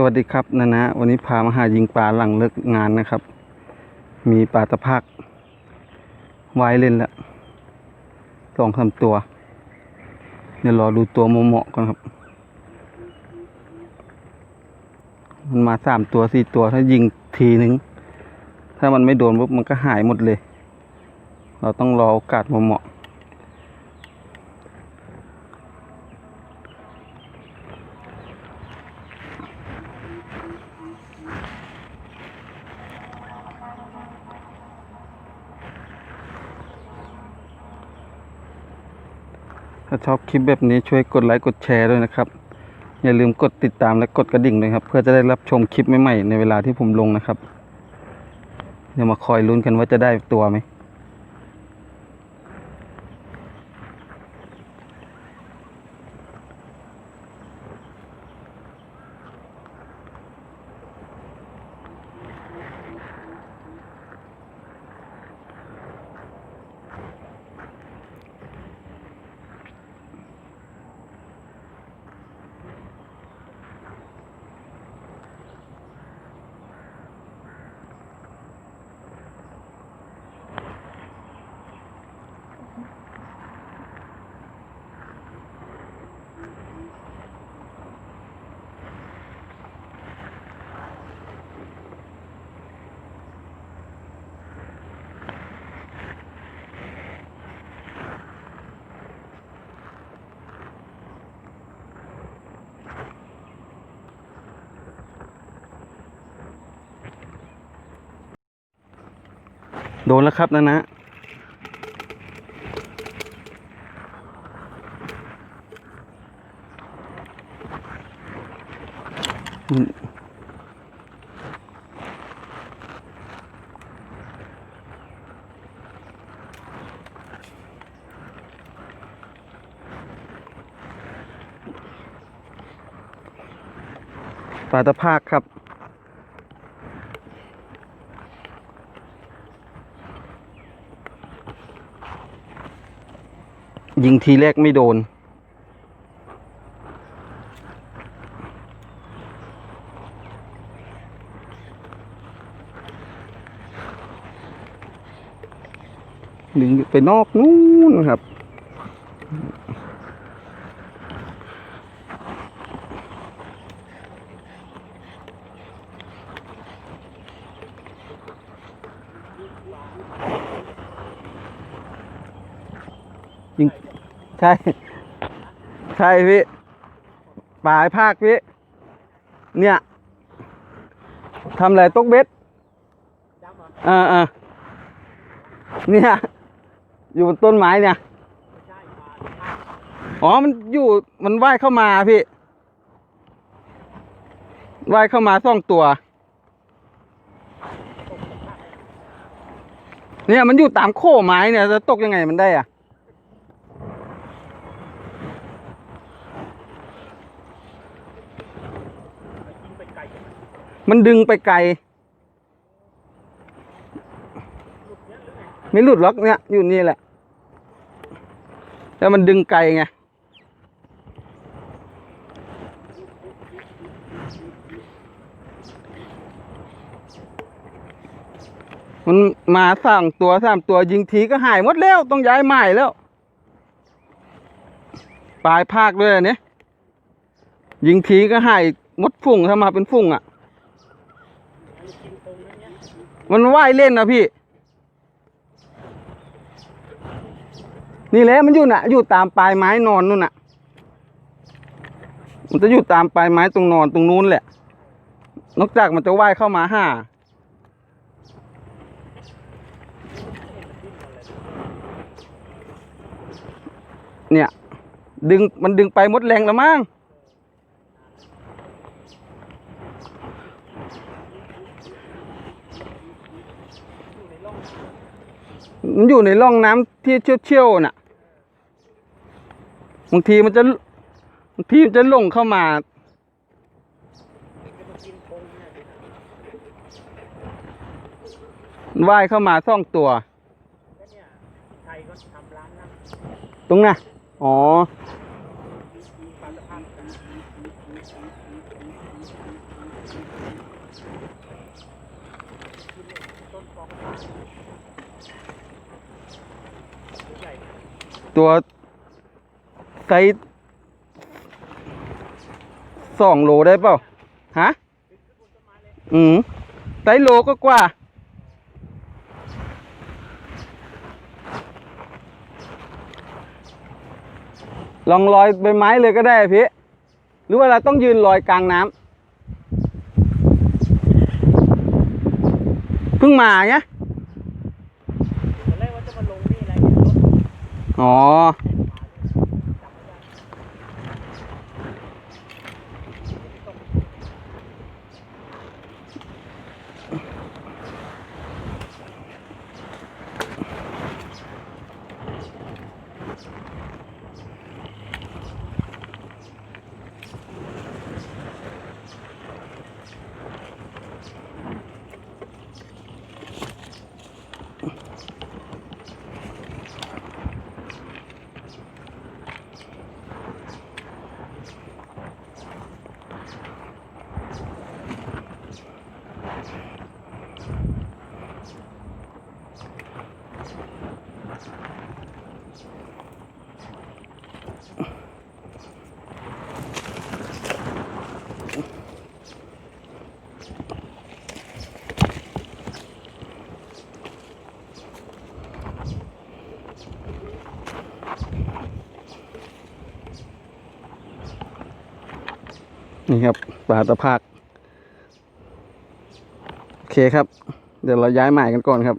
สวัสดีครับนะนะ วันนี้พามาหายิงปลาหลังเลิกงานนะครับ มีปลาตะพักไว้เล่นละสองสามตัว เดี๋ยวรอดูตัวเหมาะๆก่อนครับ มันมาสามตัวสี่ตัวถ้ายิงทีนึง ถ้ามันไม่โดนปุ๊บมันก็หายหมดเลย เราต้องรอโอกาสเหมาะๆ ถ้าชอบคลิปแบบนี้ช่วยกดไลค์กดแชร์ด้วยนะครับ อย่าลืมกดติดตามและกดกระดิ่งด้วยครับ เพื่อจะได้รับชมคลิปใหม่ๆในเวลาที่ผมลงนะครับ เดี๋ยวมาคอยลุ้นกันว่าจะได้ตัวไหม โดนแล้วครับนะนะ ปลาตะภาคครับ ยิงทีแรกไม่โดน ดึงไปนอกนู้นครับยิง ใช่ ใช่พี่ปลายภาคพี่ เนี่ยทำอะไรตกเบ็ดอ่าอ่าเนี่ย อยู่บนต้นไม้เนี่ย อ๋อ มันอยู่ มันว่ายเข้ามาพี่ ว่ายเข้ามาซ่องตัว เนี่ย มันอยู่ตามโค้ไม้เนี่ย จะตกยังไงมันได้อะ มันดึงไปไกล ไม่หลุดหรอกเนี่ย อยู่นี่แหละ แล้วมันดึงไกลไง มันมาสร้างตัวสามตัวยิงทีก็หายหมดแล้ว ต้องย้ายใหม่แล้ว ปลายภาคด้วยนเนี่ยยิงทีก็หายหมดฝุ่งถ้ามาเป็นฝุ่งอะ มันว่ายเล่นนะพี่ นี่แหละมันอยู่น่ะ อยู่ตามปลายไม้นอนนู่นน่ะ มันจะอยู่ตามปลายไม้ตรงนอนตรงนู้นแหละ นอกจากมันจะว่ายเข้ามาห้าเนี่ย ดึงมันดึงไปหมดแรงแล้วมั้ง มันอยู่ในร่องน้ำที่เชี่ยวๆน่ะ บางทีมันจะบางทีมันจะลงเข้ามา ว่ายเข้ามาซ่องตัวไทยก็ทำร้านนั่งตรงน่ะ อ๋อปลาสะพาน ต้นฟองฟ้าใหญ่ ตัวไซส์สองโลได้เปล่าฮะอืมไซส์โลก็กว่าลองลอยใบไม้เลยก็ได้พี่ หรือว่าเราต้องยืนลอยกลางน้ำเพิ่งมาเนี้ย ตอนแรกว่าจะมาลงนี่อะไรเนี่ยรถ อ๋อ นี่ครับปลาตะภาคโอเคครับ เดี๋ยวเราย้ายใหม่กันก่อนครับ